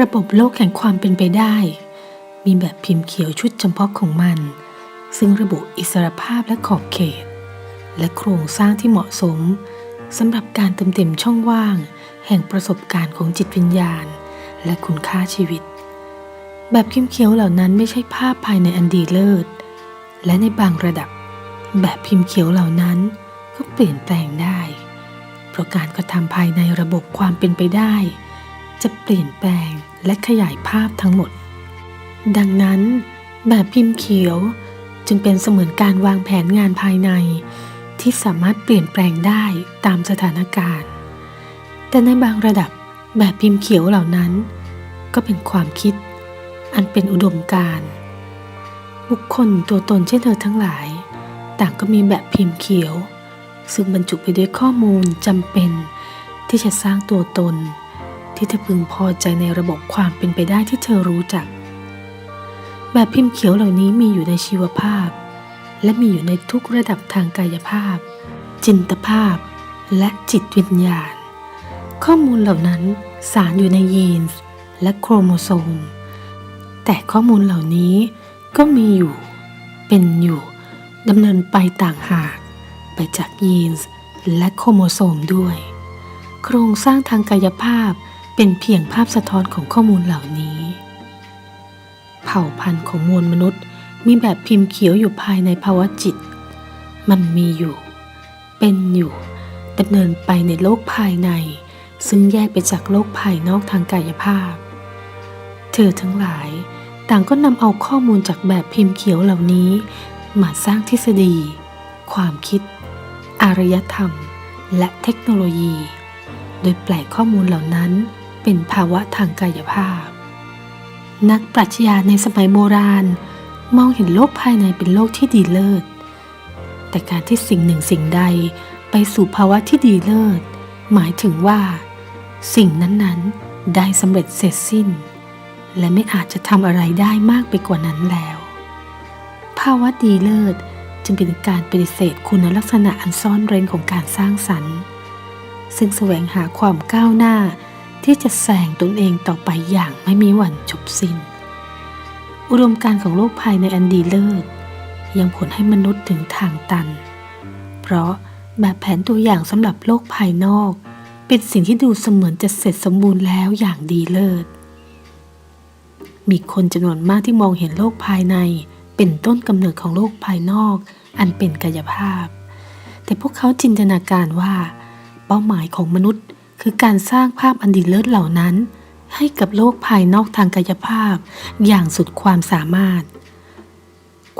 ระบบโลกแห่งความเป็นไปได้ มีแบบพิมพ์เขียวชุดจำเพาะของมัน ซึ่งระบุอิสรภาพและขอบเขต และโครงสร้างที่เหมาะสมสำหรับการเติมเต็มช่องว่าง แห่งประสบการณ์ของจิตวิญญาณ และคุณค่าชีวิต แบบพิมพ์เขียวเหล่านั้นไม่ใช่ภาพภายในอันดีเลิศ และในบางระดับ แบบพิมพ์เขียวเหล่านั้นก็เปลี่ยนแปลงได้ เพราะการกระทำภายในระบบความเป็นไปได้ จะเปลี่ยนแปลง และขยายภาพทั้งหมด ดังนั้น แบบพิมพ์เขียวจึงเป็นเสมือนการวางแผนงานภายใน ที่สามารถเปลี่ยนแปลงได้ตามสถานการณ์ แต่ในบางระดับแบบพิมพ์เขียวเหล่านั้น ก็เป็นความคิด อันเป็นอุดมการณ์บุคคลตัวตนเช่นเธอทั้งหลาย ต่างก็มีแบบพิมพ์เขียว ซึ่งบรรจุไปด้วยข้อมูลจำเป็นที่จะสร้างตัวตน ที่เธอพึงพอใจในระบบความเป็นไปได้ที่เธอรู้จัก แบบพิมพ์เขียวเหล่านี้มีอยู่ในชีวภาพ และมีอยู่ในทุกระดับทางกายภาพ จินตภาพ และจิตวิญญาณ ข้อมูลเหล่านั้นสารอยู่ในยีนส์และโครโมโซม แต่ข้อมูลเหล่านี้ก็มีอยู่ เป็นอยู่ดำเนินไปต่างหากไปจากยีนส์และโครโมโซมด้วย โครงสร้างทางกายภาพ เป็นเพียงภาพสะท้อนของข้อมูลเหล่านี้ เผ่าพันธุ์ของมวลมนุษย์มีแบบพิมพ์เขียวอยู่ภายในภาวะจิต มันมีอยู่ เป็นอยู่ดำเนินไปในโลกภายใน ซึ่งแยกไปจากโลกภายนอกทางกายภาพ เธอทั้งหลายต่างก็นำเอาข้อมูลจากแบบพิมพ์เขียวเหล่านี้ มาสร้างทฤษฎี ความคิด อารยธรรม และเทคโนโลยี โดยแปลข้อมูลเหล่านั้น เป็นภาวะทางกายภาพ นักปรัชญาในสมัยโบราณ มองเห็นโลกภายในเป็นโลกที่ดีเลิศ แต่การที่สิ่งหนึ่งสิ่งใดไปสู่ภาวะที่ดีเลิศ หมายถึงว่า สิ่งนั้นๆได้สำเร็จเสร็จสิ้น และไม่อาจจะทำอะไรได้มากไปกว่านั้นแล้ว ภาวะดีเลิศจึงเป็นการปฏิเสธคุณลักษณะอันซ่อนเร้นของการสร้างสรรค์ ซึ่งแสวงหาความก้าวหน้า ที่จะแซงตนเองต่อไปอย่างไม่มีวันจบสิ้น อุดมการของโลกภายในอันดีเลิศยังผลให้มนุษย์ถึงทางตัน เพราะแบบแผนตัวอย่างสำหรับโลกภายนอก เป็นสิ่งที่ดูเสมือนจะเสร็จสมบูรณ์แล้วอย่างดีเลิศ มีคนจำนวนมากที่มองเห็นโลกภายใน เป็นต้นกำเนิดของโลกภายนอก อันเป็นกายภาพ แต่พวกเขาจินตนาการว่า เป้าหมายของมนุษย์ คือการสร้างภาพอันดีเลิศเหล่านั้น ให้กับโลกภายนอกทางกายภาพ อย่างสุดความสามารถ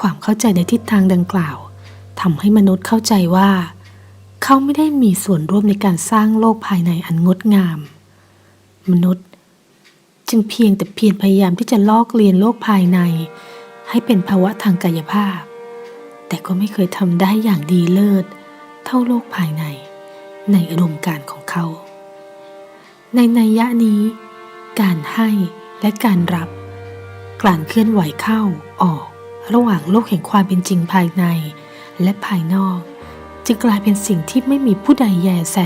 ความเข้าใจในทิศทางดังกล่าวทำให้มนุษย์เข้าใจว่า เขาไม่ได้มีส่วนร่วมในการสร้างโลกภายในอันงดงาม มนุษย์จึงเพียงแต่เพียรพยายามที่จะลอกเลียนโลกภายใน ให้เป็นภาวะทางกายภาพ แต่ก็ไม่เคยทำได้อย่างดีเลิศ เท่าโลกภายใน ในอารมณ์การของเขา ในนัยยะนี้ การให้และการรับการเคลื่อนไหวเข้าออก ระหว่างโลกแห่งความเป็นจริงภายในและภายนอก จึงกลายเป็นสิ่งที่ไม่มีผู้ใดแยแส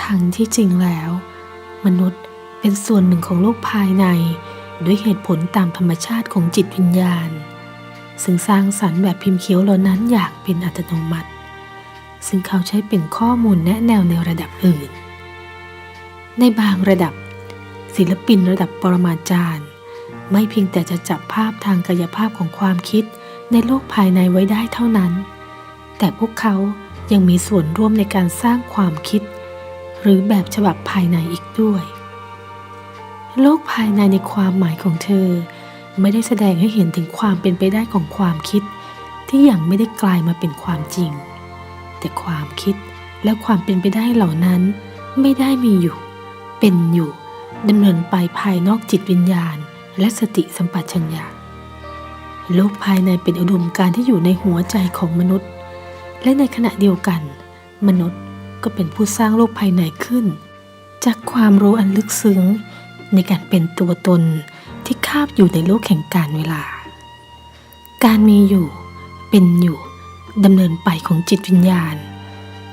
ทั้งที่จริงแล้ว มนุษย์เป็นส่วนหนึ่งของโลกภายใน ด้วยเหตุผลตามธรรมชาติของจิตวิญญาณ ซึ่งสร้างสรรค์แบบพิมพ์เขียวเหล่านั้นอยางเป็นอัตโนมัติ ซึ่งเขาใช้เป็นข้อมูลแนะแนวในระดับอื่น ในบางระดับ ศิลปินระดับปรมาจารย์ ไม่เพียงแต่จะจับภาพทางกายภาพของความคิดในโลกภายในไว้ได้เท่านั้น แต่พวกเขายังมีส่วนร่วมในการสร้างความคิด หรือแบบฉบับภายในอีกด้วย โลกภายในในความหมายของเธอ ไม่ได้แสดงให้เห็นถึงความเป็นไปได้ของความคิด ที่ยังไม่ได้กลายมาเป็นความจริง แต่ความคิดและความเป็นไปได้เหล่านั้นไม่ได้มีอยู่ เป็นอยู่ดำเนินไปภายนอกจิตวิญญาณ และสติสัมปชัญญะโลกภายในเป็นอุดมการที่อยู่ในหัวใจของมนุษย์ และในขณะเดียวกัน มนุษย์ก็เป็นผู้สร้างโลกภายในขึ้น จากความรู้อันลึกซึ้ง ในการเป็นตัวตนที่คาบอยู่ในโลกแห่งการเวลา การมีอยู่ เป็นอยู่ดำเนินไปของจิตวิญญาณ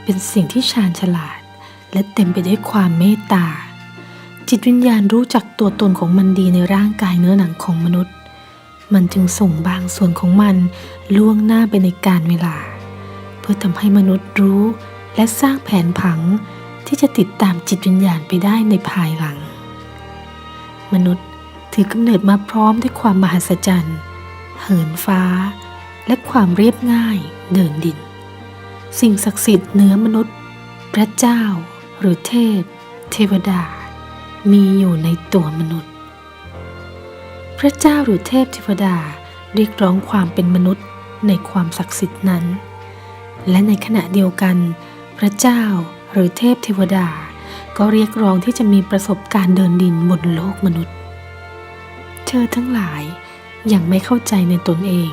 เป็นสิ่งที่ชาญฉลาด และเต็มไปด้วยความเมตตา จิตวิญญาณรู้จักตัวตนของมันดีในร่างกายเนื้อหนังของมนุษย์ มันจึงส่งบางส่วนของมันล่วงหน้าไปในการเวลา เพื่อทำให้มนุษย์รู้และสร้างแผนผังที่จะติดตามจิตวิญญาณไปได้ในภายหลัง มนุษย์ถือกำเนิดมาพร้อมด้วยความมหัศจรรย์ เหินฟ้า และความเรียบง่ายเดินดิน สิ่งศักดิ์สิทธิ์เหนือมนุษย์ พระเจ้า หรือเทพ เทวดา มีอยู่ในตัวมนุษย์ พระเจ้าหรือเทพเทวดาเรียกร้องความเป็นมนุษย์ในความศักดิ์สิทธิ์นั้น และในขณะเดียวกัน พระเจ้าหรือเทพเทวดา ก็เรียกร้องที่จะมีประสบการณ์เดินดินบนโลกมนุษย์ เธอทั้งหลายยังไม่เข้าใจในตนเอง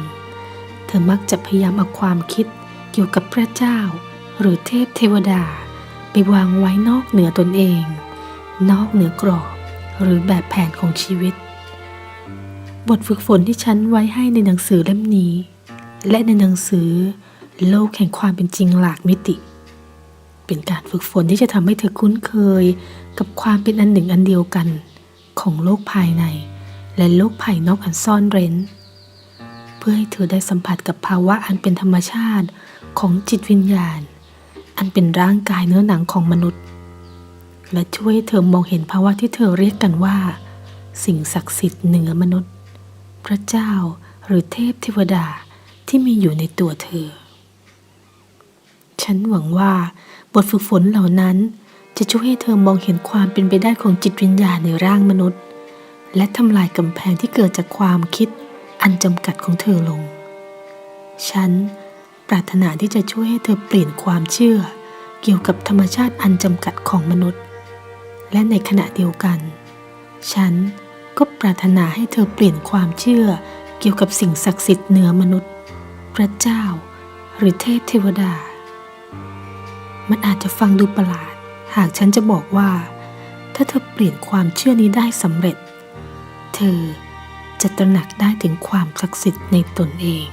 เธอมักจะพยายามเอาความคิดเกี่ยวกับพระเจ้า หรือเทพเทวดา ไปวางไว้นอกเหนือตนเอง นอกเหนือกรอบ หรือแบบแผนของชีวิต บทฝึกฝนที่ฉันไว้ให้ในหนังสือเล่มนี้ และในหนังสือโลกแห่งความเป็นจริงหลากมิติ เป็นการฝึกฝนที่จะทำให้เธอคุ้นเคย กับความเป็นอันหนึ่งอันเดียวกัน ของโลกภายใน และโลกภายนอกอันซ่อนเร้น เพื่อให้เธอได้สัมผัสกับภาวะอันเป็นธรรมชาติของจิตวิญญาณ อันเป็นร่างกายเนื้อหนังของมนุษย์ และช่วยเธอมองเห็นภาวะที่เธอเรียกกันว่า สิ่งศักดิ์สิทธิ์เหนือมนุษย์ พระเจ้าหรือเทพเทวดาที่มีอยู่ในตัวเธอ ฉันหวังว่าบทฝึกฝนเหล่านั้นจะช่วยให้เธอมองเห็นความเป็นไปได้ของจิตวิญญาณในร่างมนุษย์ และทำลายกำแพงที่เกิดจากความคิดอันจำกัดของเธอลง ฉันปรารถนาที่จะช่วยให้เธอเปลี่ยนความเชื่อ เกี่ยวกับธรรมชาติอันจำกัดของมนุษย์ และในขณะเดียวกัน ฉันก็ปรารถนาให้เธอเปลี่ยนความเชื่อเกี่ยวกับสิ่งศักดิ์สิทธิ์เหนือมนุษย์ พระเจ้า หรือเทพเทวดา มันอาจจะฟังดูประหลาด หากฉันจะบอกว่า ถ้าเธอเปลี่ยนความเชื่อนี้ได้สำเร็จ เธอจะตระหนักได้ถึงความศักดิ์สิทธิ์ในตนเอง